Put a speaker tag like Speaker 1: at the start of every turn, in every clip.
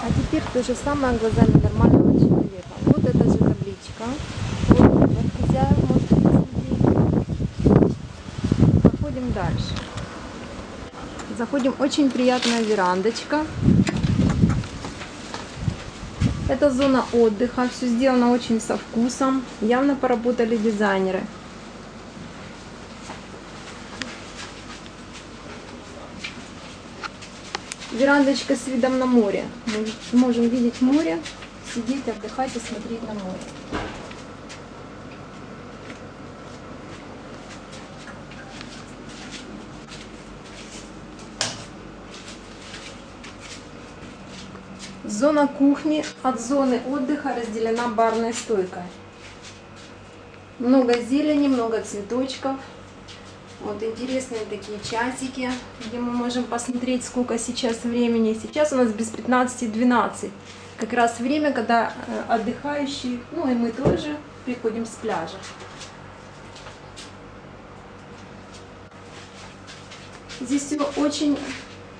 Speaker 1: А теперь то же самое глазами нормального человека. Вот эта же табличка. Вот вот хозяин можете посмотреть. Проходим дальше. Заходим. Очень приятная верандочка. Это зона отдыха. Все сделано очень со вкусом. Явно поработали дизайнеры. Верандочка с видом на море. Мы можем видеть море, сидеть, отдыхать и смотреть на море. Зона кухни от зоны отдыха разделена барной стойкой. Много зелени, много цветочков. Вот интересные такие часики, где мы можем посмотреть, сколько сейчас времени. Сейчас у нас без 15-12. Как раз время, когда э, отдыхающие, ну и мы тоже, приходим с пляжа. Здесь все очень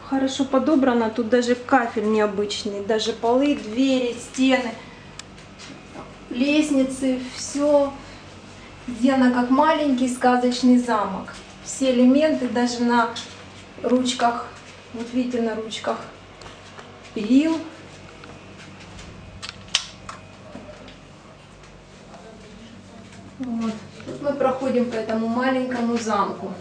Speaker 1: хорошо подобрано. Тут даже кафель необычный, даже полы, двери, стены, лестницы, все сделано как маленький сказочный замок. Все элементы даже на ручках, вот видите, на ручках перил. Вот. Тут мы проходим по этому маленькому замку.